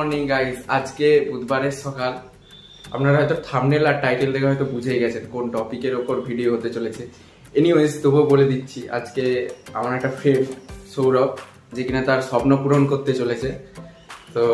Morning guys আজকে বুধবারের সকাল। আপনারা হয়তো থামনেল আর টাইটেল দেখে হয়তো বুঝেই গেছেন কোন টপিকের ওপর ভিডিও হতে চলেছে। এনিওয়েজ তবুও বলে দিচ্ছি, আজকে আমার একটা ফ্রেন্ড সৌরভ, যে কিনা তার স্বপ্ন পূরণ করতে চলেছে। তো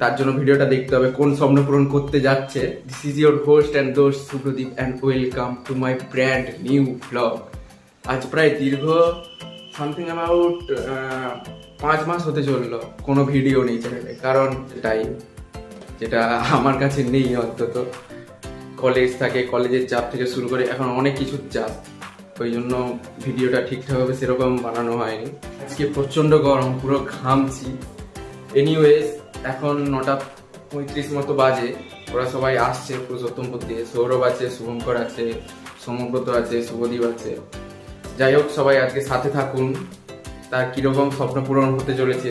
তার জন্য ভিডিওটা দেখতে হবে, কোন স্বপ্ন পূরণ করতে যাচ্ছে। This is your host and দোস্ট Supradip and welcome to my brand new blog আজ প্রায় দীর্ঘ সামথিং অ্যাবাউট পাঁচ মাস হতে চলল, কোনো ভিডিও নেই চ্যানেলে কারণ টাইম যেটা আমার কাছে নেই অন্তত। কলেজ থাকে কলেজের চাপ থেকে শুরু করে এখন অনেক কিছুর চাপ। ওই জন্য ভিডিওটা ঠিকঠাকভাবে সেরকম বানানো হয়নি। আজকে প্রচণ্ড গরম, পুরো ঘামছি। এনিওয়েজ এখন নটা পঁয়ত্রিশ মতো বাজে। ওরা সবাই আসছে পুরুষোত্তমপুর দিয়ে। সৌরভ আছে, শুভঙ্কর আছে, সমব্রত আছে, শুভদীপ আছে। যাই হোক, সবাই আজকে সাথে থাকুন। তার কীরকম স্বপ্ন পূরণ হতে চলেছে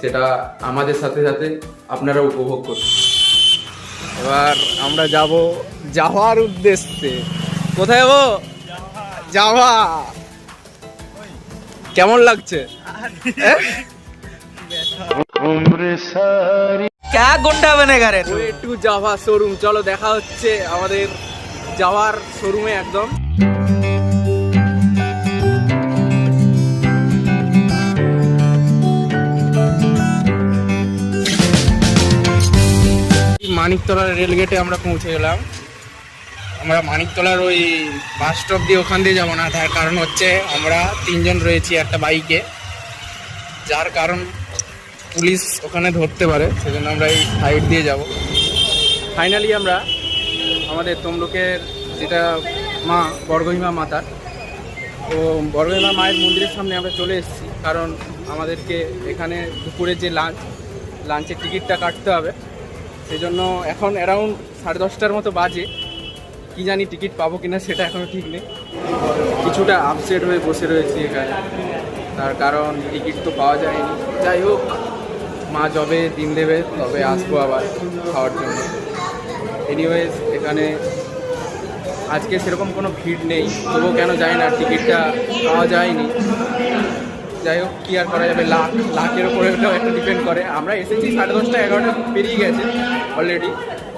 সেটা আমাদের সাথে সাথে আপনারা উপভোগ করুন। এবার আমরা যাব যাওয়ার উদ্দেশ্যে। কোথায় যাব যাওয়া। কেমন লাগছে? ক্যা গুন্ডা টু জাভা শোরুম চলো দেখা হচ্ছে আমাদের যাওয়ার শোরুমে একদম। মানিকতলার রেলগেটে আমরা পৌঁছে গেলাম। আমরা মানিকতলার ওই বাস স্টপ দিয়ে ওখান দিয়ে যাব না, তার কারণ হচ্ছে আমরা তিনজন রয়েছি একটা বাইকে যার কারণ পুলিশ ওখানে ধরতে পারে, সেজন্য আমরা এই সাইড দিয়ে যাব। ফাইনালি আমরা আমাদের তমলুকের যেটা মা বর্গহিমা মাতার তো বর্গহিমা মায়ের মন্দিরের সামনে আমরা চলে এসেছি। কারণ আমাদেরকে এখানে দুপুরে যে লাঞ্চ লাঞ্চের টিকিটটা কাটতে হবে। সেই জন্য এখন অ্যারাউন্ড সাড়ে দশটার মতো বাজে। কি জানি টিকিট পাবো কিনা সেটা এখনও ঠিক নেই। কিছুটা আপসেট হয়ে বসে রয়েছি এখানে তার কারণ টিকিট তো পাওয়া যায়নি। যাই হোক, মা যবে দিন দেবে, তবে আসব আবার খাওয়ার জন্য। এনিওয়েজ এখানে আজকে সেরকম কোনো ভিড় নেই। তবুও কেন যায় না, টিকিটটা পাওয়া যায়নি। যাই হোক, কী আর করা যাবে? লাখ, লাখের উপরে ওটাও একটা ডিপেন্ড করে। আমরা এসেছি সাড়ে দশটা, এগারোটা পেরিয়ে গেছে অলরেডি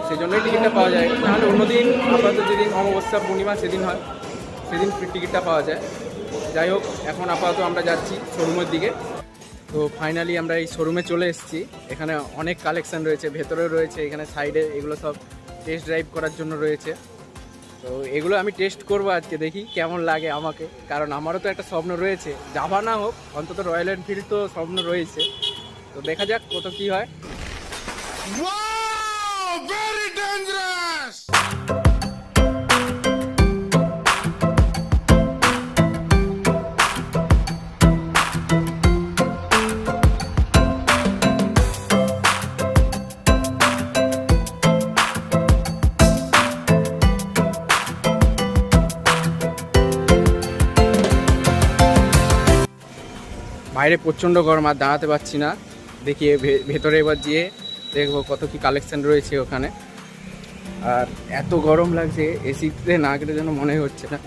সেই জন্যই টিকিটটা পাওয়া যায়। নাহলে অন্যদিন আপাতত যেদিন অমাবস্যা পূর্ণিমা সেদিন হয়, সেদিন টিকিটটা পাওয়া যায়। যাই হোক, এখন আপাতত আমরা যাচ্ছি শোরুমের দিকে। তো ফাইনালি আমরা এই শোরুমে চলে এসেছি। এখানে অনেক কালেকশন রয়েছে, ভেতরেও রয়েছে, এখানে সাইডে এগুলো সব টেস্ট ড্রাইভ করার জন্য রয়েছে। তো এগুলো আমি টেস্ট করব আজকে, দেখি কেমন লাগে আমাকে। কারণ আমারও তো একটা স্বপ্ন রয়েছে। যাবা না হোক, অন্তত রয়্যাল এনফিল্ড তো স্বপ্ন রয়েছে। তো দেখা যাক কত কি হয়। বাইরে প্রচণ্ড গরম আর দাঁড়াতে পারছি না। দেখি ভেতরে এবার গিয়ে দেখব কত কি কালেকশন রয়েছে ওখানে। আর এত গরম লাগছে, এসিতে না গেলে যেন মনে হচ্ছে না।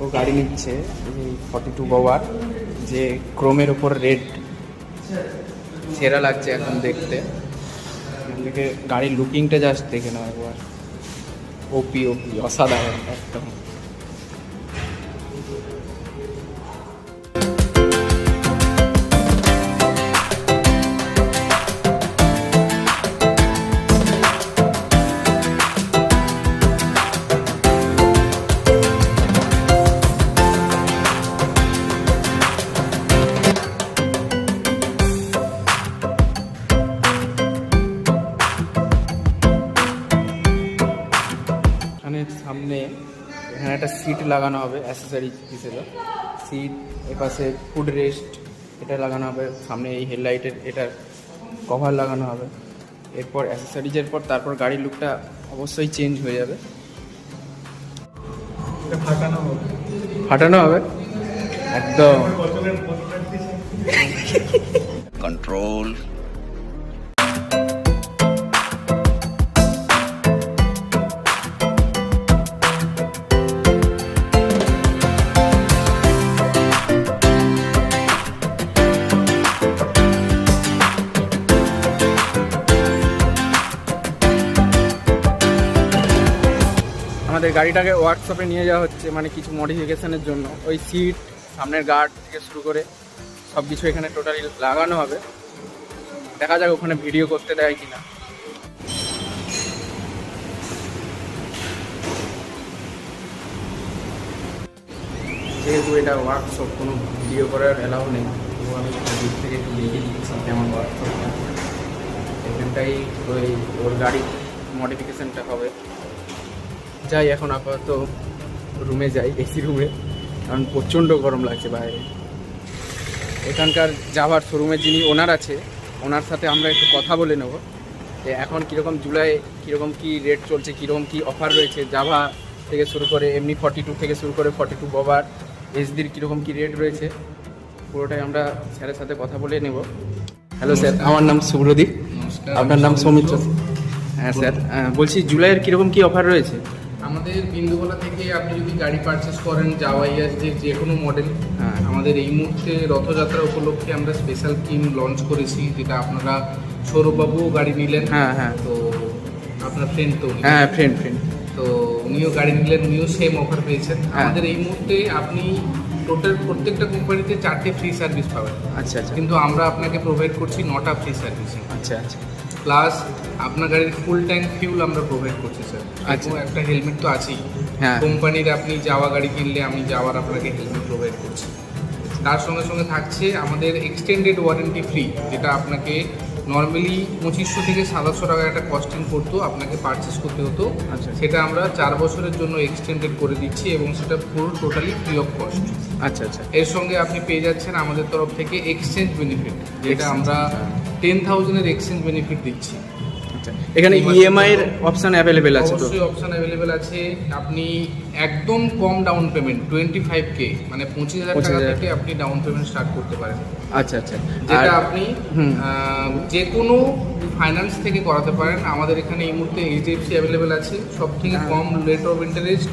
ও গাড়ি নিচ্ছে ফর্টি টু বাবার যে ক্রোমের ওপর রেড সেরা লাগছে এখন দেখতে। গাড়ির লুকিংটা জাস্ট দেখে নাও একবার। ওপি ওপি অসাধারণ, একদম। সামনে এখানে একটা সিট লাগানো হবে অ্যাসেসরি হিসেবে সিট এপাশে ফুড রেস্ট এটা লাগানো হবে সামনে এই হেডলাইটের এটার কভার লাগানো হবে। এরপর অ্যাসেসরিজের পর তারপর গাড়ির লুকটা অবশ্যই চেঞ্জ হয়ে যাবে। ফাটানো হবে। একদম। control গাড়িটাকে ওয়ার্কশপে নিয়ে যাওয়া হচ্ছে মানে কিছু মডিফিকেশনের জন্য। ওই সিট সামনের গার্ড থেকে শুরু করে সব কিছু এখানে টোটালি লাগানো হবে। দেখা যাক ওখানে ভিডিও করতে দেয় কি না যেহেতু এটা ওয়ার্কশপ কোনো ভিডিও করার অ্যালাউ নেই, তো আমি দূর থেকে একটু দেখে দিচ্ছি কেমন ওয়ার্কশপটা এখানটাই ওই ওর গাড়ি মডিফিকেশানটা হবে। যাই এখন আপাতত রুমে যাই এসি রুমে কারণ প্রচণ্ড গরম লাগছে বাইরে। এখানকার যাওয়ার শোরুমের যিনি ওনার আছে ওনার সাথে আমরা একটু কথা বলে নেব। যে এখন কীরকম জুলাই কীরকম কি রেট চলছে কীরকম কি অফার রয়েছে জাভা থেকে শুরু করে এমনি ফর্টি টু থেকে শুরু করে ফর্টি টু ববার এইচডির কীরকম কি রেট রয়েছে পুরোটাই আমরা স্যারের সাথে কথা বলে নেব। হ্যালো স্যার আমার নাম সুব্রদীপ। আপনার নাম সৌমিত্র হ্যাঁ স্যার বলছি জুলাইয়ের কীরকম কি অফার রয়েছে? আমাদের বিন্দুকলা থেকে আপনি যদি গাড়ি পারচেস করেন যাওয়া ইয়াসডির যে কোনো মডেল হ্যাঁ। আমাদের এই মুহূর্তে রথযাত্রা উপলক্ষে আমরা স্পেশাল স্কিম লঞ্চ করেছি যেটা আপনারা সৌরভবাবুও গাড়ি নিলেন। হ্যাঁ হ্যাঁ। তো আপনার ফ্রেন্ড তো হ্যাঁ ফ্রেন্ড ফ্রেন্ড তো উনিও গাড়ি নিলেন উনিও সেম অফার পেয়েছেন। হ্যাঁ। আমাদের এই মুহূর্তে আপনি টোটাল প্রত্যেকটা কোম্পানিতে চারটে ফ্রি সার্ভিস পাবেন। আচ্ছা আচ্ছা। কিন্তু আমরা আপনাকে প্রোভাইড করছি নটা ফ্রি সার্ভিসিং আচ্ছা আচ্ছা। প্লাস আপনার গাড়ির ফুল ট্যাঙ্ক ফিউল আমরা প্রোভাইড করছি স্যার আচ্ছা। এবং একটা হেলমেট তো আছেই। হ্যাঁ। কোম্পানির আপনি যাওয়া গাড়ি কিনলে আমি যাওয়ার আপনাকে হেলমেট প্রোভাইড করছি। তার সঙ্গে সঙ্গে থাকছে আমাদের এক্সটেন্ডেড ওয়ারেন্টি ফ্রি যেটা আপনাকে নর্মালি পঁচিশশো থেকে সাতাশশো টাকা একটা কস্টিং করতো আপনাকে পারচেস করতে হতো। আচ্ছা। সেটা আমরা চার বছরের জন্য এক্সটেন্ডেড করে দিচ্ছি এবং সেটা পুরো টোটালি ফ্রি অফ কস্ট আচ্ছা আচ্ছা। এর সঙ্গে আপনি পেয়ে যাচ্ছেন আমাদের তরফ থেকে এক্সচেঞ্জ বেনিফিট যেটা আমরা হ্যাঁ। টেন থাউজেন্ডের এক্সচেঞ্জ বেনিফিট দিচ্ছি। আচ্ছা এখানে ইএমআই এর অপশন অ্যাভেলেবেল আছে তো? অবশ্যই অপশন অ্যাভেলেবেল আছে। আপনি একদম কম down payment twenty five K মানে পঁচিশ হাজার টাকা 25,000 থেকে আপনি ডাউন পেমেন্ট স্টার্ট করতে পারেন। আচ্ছা আচ্ছা। যেটা আপনি। যে কোনো ফাইন্যান্স থেকে করাতে পারেন। আমাদের এখানে এই মুহূর্তে এইচডিএফসি অ্যাভেলেবেল আছে। সব থেকে হ্যাঁ। কম রেট অফ ইন্টারেস্ট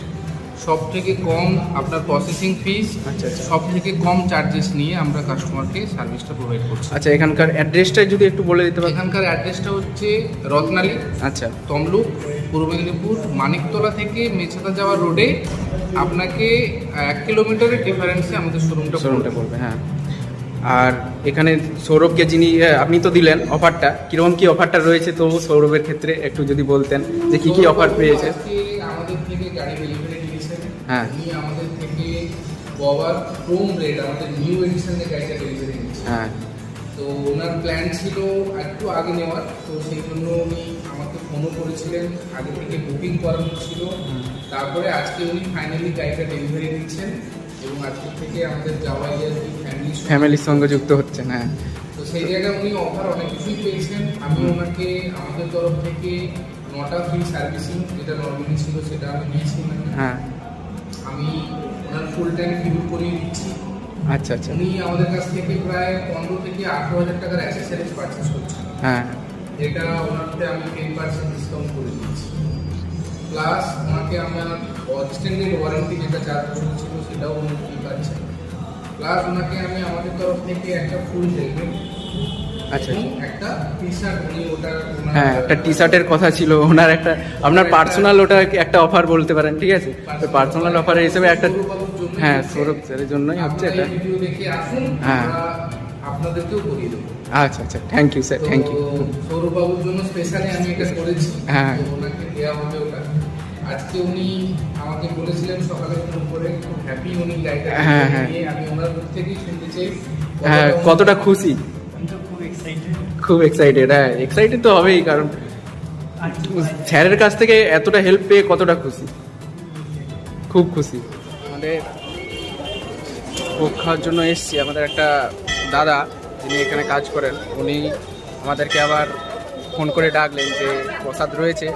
সব থেকে কম আপনার প্রসেসিং ফিস আচ্ছা, আচ্ছা। সব থেকে কম চার্জেস নিয়ে আমরা কাস্টমারকে সার্ভিসটা প্রোভাইড করছি। আচ্ছা এখানকার অ্যাড্রেসটা যদি একটু বলে দিতে পারেন এখানকার অ্যাড্রেসটা হচ্ছে রত্নালী আচ্ছা। তমলুক পূর্ব মেদিনীপুর মানিকতলা থেকে মেছাদা যাওয়ার রোডে আপনাকে এক কিলোমিটারের ডিফারেন্সে আমাদের শোরুমটা শোরুমটা পড়বে হ্যাঁ। আর এখানে সৌরভকে যিনি আপনি তো দিলেন অফারটা কীরকম কি অফারটা রয়েছে তো সৌরভের ক্ষেত্রে একটু যদি বলতেন যে কি কি অফার পেয়েছে? হ্যাঁ। উনি আমাদের থেকে গোয়ার ক্রোম রেড আমাদের নিউ এডিশনের গাড়িটা ডেলিভারি নিয়েছেন হ্যাঁ। তো ওনার প্ল্যান ছিল একটু আগে নেওয়ার তো সেই জন্য উনি আমাকে ফোনও করেছিলেন আগে থেকে বুকিং করানো ছিল। তারপরে আজকে উনি ফাইনালি গাড়িটা ডেলিভারি দিচ্ছেন এবং আজকে থেকে আমাদের যাওয়া ইয়ারকি ফ্যামিলি ফ্যামিলির সঙ্গে। যুক্ত হচ্ছেন হ্যাঁ। তো সেই জায়গায় উনি অফার অনেক কিছুই পেয়েছেন। আমি ওনাকে আমাদের তরফ থেকে নটা ফ্রি সার্ভিসিং যেটা নর্মালি ছিল সেটা আমি দিয়েছি হ্যাঁ। আমি ওনার ফুল টাইম ফিল করিয়ে দিচ্ছি। আচ্ছা আচ্ছা। উনি আমাদের কাছ থেকে প্রায় পনেরো থেকে আঠেরো হাজার টাকার অ্যাক্সেসরিজ পারচেস করছেন। হ্যাঁ। যেটা ওনারতে আমি টেন পার্সেন্ট ডিসকাউন্ট করে দিচ্ছি। প্লাস ওনাকে আমার এক্সটেন্ডেড ওয়ারেন্টি যেটা চার বছর ছিল সেটাও উনি ফ্রি পাচ্ছেন প্লাস ওনাকে আমি আমাদের তরফ থেকে একটা ফুল হেলমেট আচ্ছা। একটা হ্যাঁ একটা টি শার্টের কথা ছিল ওনার একটা আপনার পার্সোনাল ওটা একটা অফার বলতে পারেন ঠিক আছে? তো পার্সোনাল অফারের হিসেবে একটা হ্যাঁ সৌরভ স্যারের জন্যই হচ্ছে এটা। হ্যাঁ। আপনাদেরকেও করিয়ে দেবো। আচ্ছা আচ্ছা thank you sir thank you সৌরভবাবুর জন্য স্পেশালি আমি এটা করেছি। হ্যাঁ। ওনাকে দেওয়া হবে ওটা। আজকে উনি আমাকে বলেছিলেন সকালে ফোন করে খুব হ্যাপি উনি গাড়িটা হ্যাঁ, হ্যাঁ। আমি ওনার মুখ থেকেই শুনতে চাই। হ্যাঁ কতটা খুশি? খুব এক্সাইটেড হ্যাঁ এক্সাইটেড তো হবেই, কারণ স্যারের কাছ থেকে এতটা হেল্প পেয়ে কতটা খুশি। খুব খুশি। আমাদের ভোগ জন্য এসছি, আমাদের একটা দাদা, যিনি এখানে কাজ করেন, উনি আমাদেরকে আবার ফোন করে ডাকলেন যে প্রসাদ রয়েছে,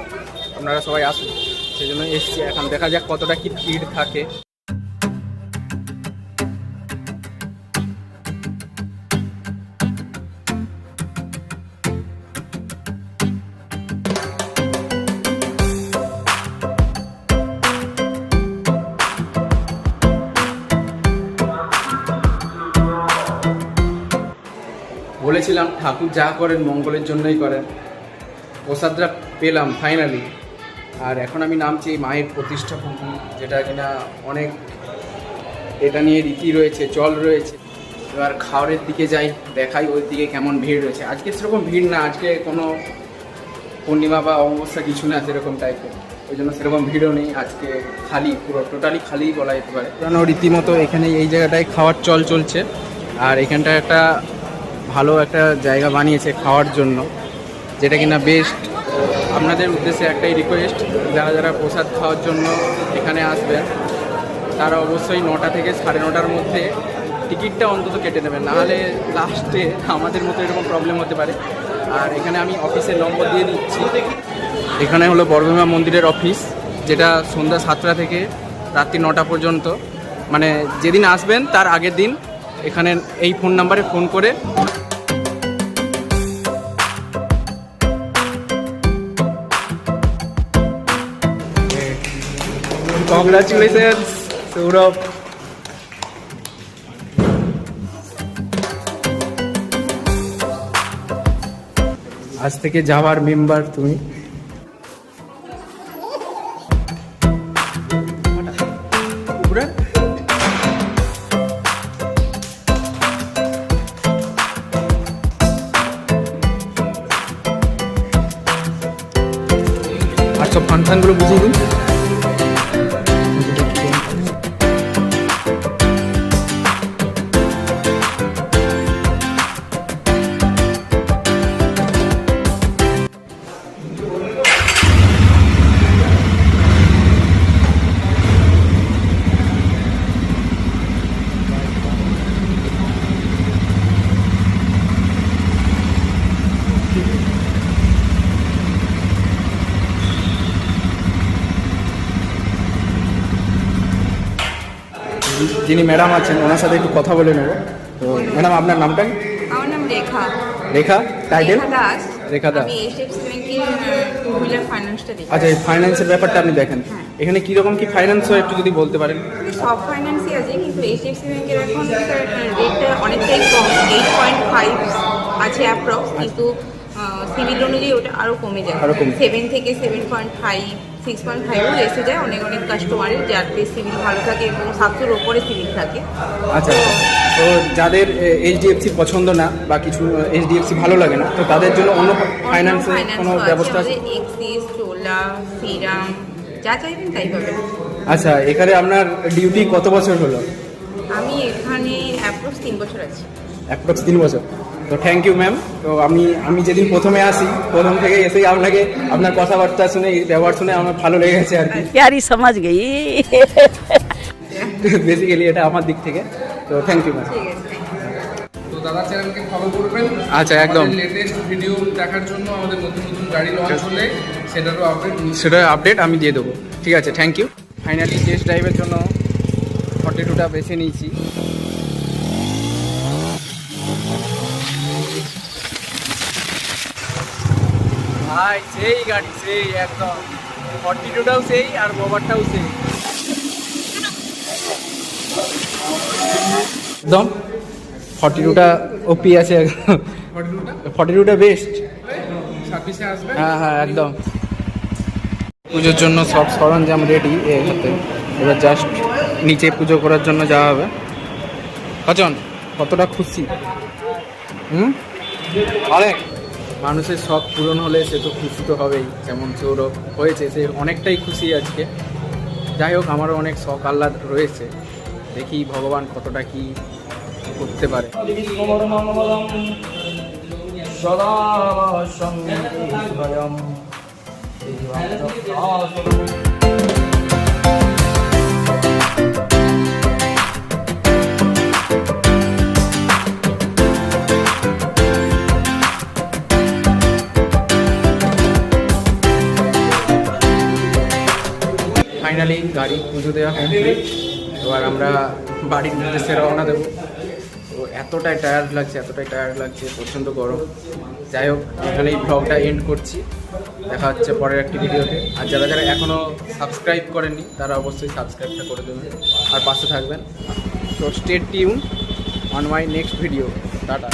আপনারা সবাই আসুন। সেই জন্য এসছি, এখন দেখা যাক কতটা কি ভিড় থাকে। বলেছিলাম ঠাকুর যা করেন মঙ্গলের জন্যই করেন। প্রসাদটা পেলাম ফাইনালি আর এখন আমি নামছি মায়ের প্রতিষ্ঠা যেটা কিনা অনেক এটা নিয়ে রীতি রয়েছে, চল রয়েছে। এবার খাওয়ারের দিকে যাই, দেখাই ওই দিকে কেমন ভিড় রয়েছে। আজকে সেরকম ভিড় না, আজকে কোনো পূর্ণিমা বা অমাবস্যা কিছু না সেরকম টাইপের ওই জন্য সেরকম ভিড়ও নেই, আজকে খালি পুরো টোটালি খালি বলা যেতে পারে। পুরানো রীতিমতো এখানে এই জায়গাটায় খাওয়ার চল চলছে। আর এখানটা একটা ভালো একটা জায়গা বানিয়েছে খাওয়ার জন্য, যেটা কিনা বেস্ট আপনাদের উদ্দেশ্যে একটাই রিকোয়েস্ট যারা যারা প্রসাদ খাওয়ার জন্য এখানে আসবেন, তারা অবশ্যই নটা থেকে সাড়ে নটার মধ্যে টিকিটটা অন্তত কেটে নেবেন, নাহলে লাস্টে আমাদের মতো এরকম প্রবলেম হতে পারে। আর এখানে আমি অফিসের নম্বর দিয়ে দিচ্ছি। এখানে হলো বর্গমা মন্দিরের অফিস যেটা সন্ধ্যা সাতটা থেকে রাত্রি নটা পর্যন্ত। মানে যেদিন আসবেন, তার আগের দিন এখানে এই ফোন নাম্বারে ফোন করে কংগ্রাচুলেশনস সৌরভ আজ থেকে যাওয়ার মেম্বার তুমি। যিনি ম্যাডাম আছেন ওনার সাথে একটু কথা বলে নেব। তো ম্যাডাম আপনার নামটা? কি? আমার নাম রেখা। রেখা? টাইটেল রেখা দাস। রেখা দাস। আমি এইচডিএফসি ব্যাংকের হুইলার ফাইন্যান্সটা দেখি আচ্ছা এই ফাইন্যান্সের ব্যাপারটা আপনি দেখেন। হ্যাঁ। এখানে কীরকম কি ফাইন্যান্স হয় একটু যদি বলতে পারেন? সব ফাইন্যান্সই আছে কিন্তু এইচডিএফসি ব্যাংকের এখন রেটটা অনেকটাই কম। এইট পয়েন্ট ফাইভ আছে অ্যাপ্রক্স কিন্তু সিভিল অনুযায়ী ওটা আরও কমে যায় আরও কমে। সেভেন থেকে seven point five six point ফাইভও এসে যায় অনেক অনেক কাস্টমারের যাতে সিভিল ভালো থাকে এবং সাতশোর ওপরে সিভিল থাকে। আচ্ছা তো যাদের এইচডিএফসি পছন্দ না বা কিছু এইচডিএফসি ভালো লাগে না তো তাদের জন্য অন্য ফাইন্যান্সের কোনো ব্যবস্থা আছে? এক্সিস চোলা সিরাম যা চাইবেন তাই পাবেন। আচ্ছা এখানে আপনার ডিউটি কত বছর হলো? আমি এখানে অ্যাপ্রক্স তিন বছর আছি। অ্যাপ্রক্স তিন বছর। তো থ্যাংক ইউ ম্যাম তো আমি আমি যেদিন প্রথমে আসি প্রথম থেকে এসেই আপনাকে আপনার কথাবার্তা শুনে ব্যবহার শুনে আমার ভালো লেগেছে আর কি। সমাজ গেই। বেসিক্যালি এটা আমার দিক থেকে। তো থ্যাংক ইউ ম্যাম তো দাদা করবেন। আচ্ছা একদম। ভিডিও দেখার জন্য আমাদের গাড়ি আপডেট আপডেট আমি দিয়ে দেবো। ঠিক আছে থ্যাংক ইউ ফাইনালি টেস্ট ড্রাইভের জন্য ফর্টি টুটা বেছে নিয়েছি। ভাই সেই গাড়ি সেই একদম। ফর্টি টুটাও সেই আর গোবরটাও সেই। একদম। ফর্টি টুটা ওপি আছে। ফর্টি টুটা বেস্ট হ্যাঁ হ্যাঁ একদম। পুজোর জন্য সব সরঞ্জাম রেডি এর এবার জাস্ট নিচে পুজো করার জন্য যাওয়া হবে। কজন কতটা খুশি? হুম? অনেক মানুষের শখ পূরণ হলে সে তো খুশি তো হবেই, যেমন সৌরভ হয়েছে, সে অনেকটাই খুশি আজকে। যাই হোক, আমারও অনেক শখ আহ্লাদ রয়েছে। দেখি ভগবান কতটা কি করতে পারে। সদা ফাইনালি গাড়ি পুজো দেওয়া কমপ্লিট এবার আমরা বাড়ির উদ্দেশ্যে রওনা দেবো। তো এতটাই টায়ার্ড লাগছে, এতটাই টায়ার্ড লাগছে, প্রচণ্ড গরম। যাই হোক, এখানে এই ব্লগটা এন্ড করছি। দেখা হচ্ছে পরের একটি ভিডিওতে। আর যারা যারা এখনও সাবস্ক্রাইব করেননি, তারা অবশ্যই সাবস্ক্রাইবটা করে দেবেন। আর পাশে থাকবেন। তো stay tuned on my next video tata.